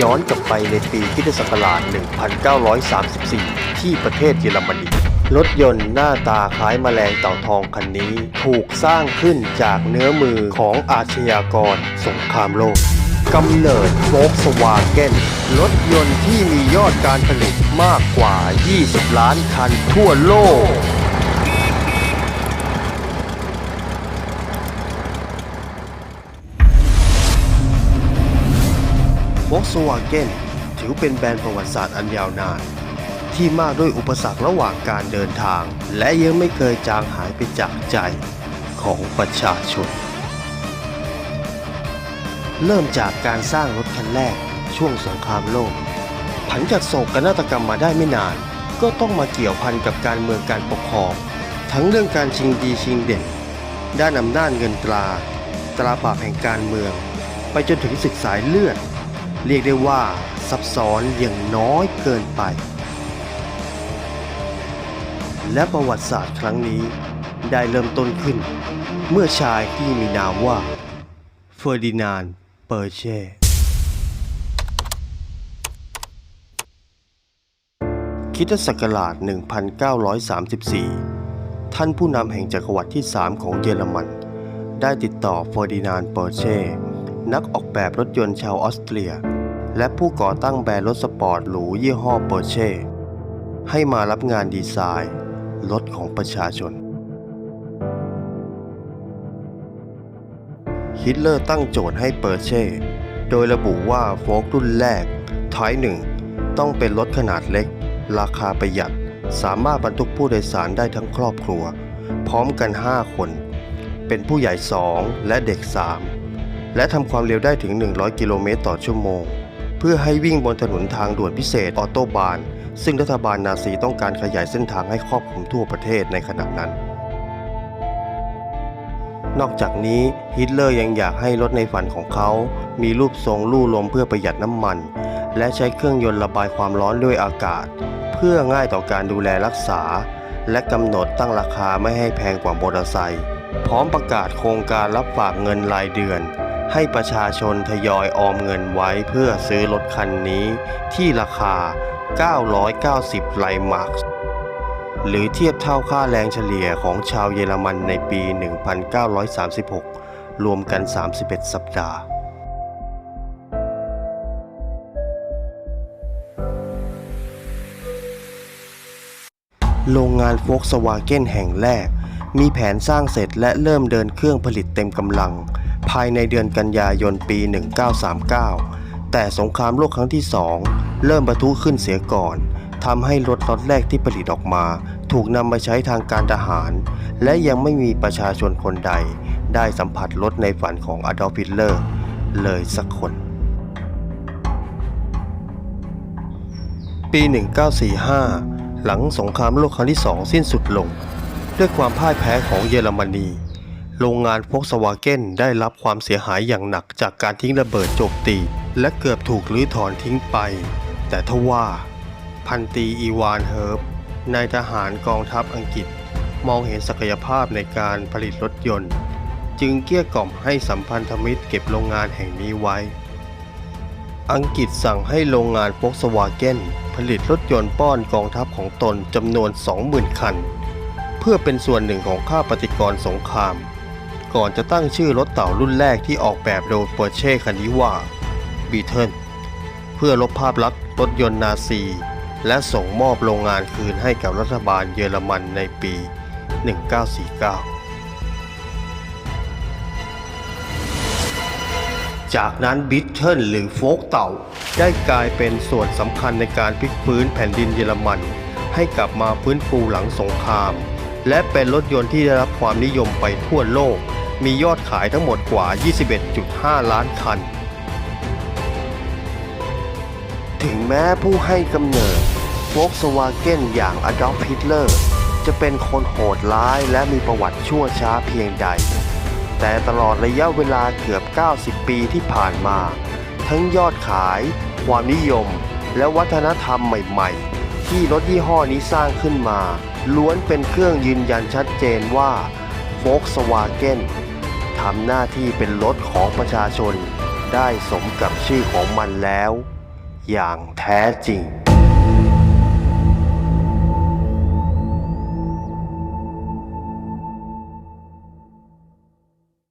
ย้อนกลับไปในปีคริสตศักราช 1934 ที่ประเทศเยอรมนี รถยนต์หน้าตาคล้ายแมลงเต่าทองคันนี้ ถูกสร้างขึ้นจากเนื้อมือของอาชญากรสงครามโลกกำเนิดโฟกสวาเกนรถยนต์ที่มียอดการผลิตมากกว่า 20 ล้านคันทั่วโลก Volkswagen ถือเป็นแบรนด์ประวัติศาสตร์อันยาวนาน ที่มากด้วยอุปสรรคระหว่างการเดินทาง และยังไม่เคยจางหายไปจากใจของประชาชน เริ่มจากการสร้างรถคันแรกช่วงสงครามโลกผันจากโศกนาฏกรรมมาได้ไม่นาน ก็ต้องมาเกี่ยวพันกับการเมืองการปกครอง ทั้งเรื่องการชิงดีชิงเด่น ด้านอำนาจเงินตรา ตราบาปแห่งการเมือง ไปจนถึงศึกสายเลือด เรียกได้ว่าซับซ้อนอย่างน้อยเกินไป และประวัติศาสตร์ครั้งนี้ได้เริ่มต้นขึ้น เมื่อชายที่มีนามว่าเฟอร์ดินานเปอร์เช่คริสตศักราช 1934 ท่านผู้นำแห่งจักรวรรดิที่ 3 ของเยอรมัน ได้ติดต่อเฟอร์ดินานด์เปอร์เช่ นักออกแบบรถยนต์ชาวออสเตรีย และผู้ก่อตั้งแบรนด์รถสปอร์ตหรูยี่ห้อเปอร์เช่ให้มารับงานดีไซน์รถของประชาชน ฮิตเลอร์ตั้งโจทย์ให้เปอร์เช่ โดยระบุว่าโฟล์กรุ่นแรกท้ายหนึ่งต้องเป็นรถขนาดเล็ก ราคาประหยัด สามารถบรรทุกผู้โดยสารได้ทั้งครอบครัว พร้อมกัน 5 คน เป็นผู้ใหญ่ 2 และเด็ก 3 และทำความเร็วได้ถึง 100 กิโลเมตรต่อชั่วโมง เพื่อให้วิ่งบนถนนทางด่วนพิเศษออโตบาน ซึ่งรัฐบาลนาซีต้องการขยายเส้นทางให้ครอบคลุมทั่วประเทศในขณะนั้น นอกจากนี้ฮิตเลอร์ยังอยากให้รถในฝันของเขา มีรูปทรงลู่ลมเพื่อประหยัดน้ำมัน และใช้เครื่องยนต์ระบายความร้อนด้วยอากาศ เพื่อง่ายต่อการดูแลรักษา และกำหนดตั้งราคาไม่ให้แพงกว่ามอเตอร์ไซค์พร้อมประกาศโครงการรับฝากเงินรายเดือน ให้ประชาชนทยอยออมเงินไว้เพื่อซื้อรถคันนี้ที่ราคา 990 ไลมาร์กหรือเทียบเท่าค่าแรงเฉลี่ยของชาวเยอรมันในปี 1936 รวมกัน 31 สัปดาห์โรงงานโฟกสวาเกนแห่งแรก มีแผนสร้างเสร็จและเริ่มเดินเครื่องผลิตเต็มกำลัง ภายในเดือนกันยายนปี 1939 แต่สงครามโลกครั้งที่สองเริ่มประทุขึ้นเสียก่อนทำให้รถล็อตแรกที่ผลิตออกมา ถูกนำมาใช้ทางการทหาร และยังไม่มีประชาชนคนใด ได้สัมผัสรถในฝันของอดอล์ฟฮิตเลอร์ เลยสักคนปี 1945 หลังสงครามโลกครั้งที่สองสิ้นสุดลง ด้วยความพ่ายแพ้ของเยอรมนี โรงงานโฟกสวาเกนได้รับความเสียหายอย่างหนักจากการทิ้งระเบิดโจมตี และเกือบถูกรื้อถอนทิ้งไป แต่ทว่า พันตีอีวานเฮิร์บนายทหารกองทัพอังกฤษ มองเห็นศักยภาพในการผลิตรถยนต์ จึงเกลี้ยกล่อมให้สัมพันธมิตรเก็บโรงงานแห่งนี้ไว้ อังกฤษสั่งให้โรงงานโฟกสวาเกนผลิตรถยนต์ป้อนกองทัพของตนจำนวน 20,000 คัน เพื่อเป็นส่วนหนึ่งของค่าปฏิกรสงคราม ก่อนจะตั้งชื่อรถเต่ารุ่นแรกที่ออกแบบโดยเปอร์เช่คันนี้ว่าบีเทิลเพื่อลบภาพลักษณ์รถยนต์นาซี และส่งมอบโรงงานคืนให้กับรัฐบาลเยอรมันในปี 1949 จากนั้นบิทเทิลหรือโฟกเต่า ได้กลายเป็นส่วนสำคัญในการพลิกฟื้นแผ่นดินเยอรมัน ให้กลับมาฟื้นฟูหลังสงคราม และเป็นรถยนต์ที่ได้รับความนิยมไปทั่วโลก มียอดขายทั้งหมดกว่า 21.5 ล้านคัน ถึงแม้ผู้ให้กำเนิดโฟกสวาเกนอย่างอดอล์ฟฮิตเลอร์จะเป็นคนโหดร้ายและมีประวัติชั่วช้าเพียงใด แต่ตลอดระยะเวลาเกือบ 90 ปีที่ผ่านมา ทั้งยอดขาย ความนิยม และวัฒนธรรมใหม่ ๆ ที่รถยี่ห้อนี้สร้างขึ้นมา ล้วนเป็นเครื่องยืนยันชัดเจนว่าโฟกสวาเกน ทำหน้าที่เป็นรถของประชาชน ได้สมกับชื่อของมันแล้ว อย่างแท้จริง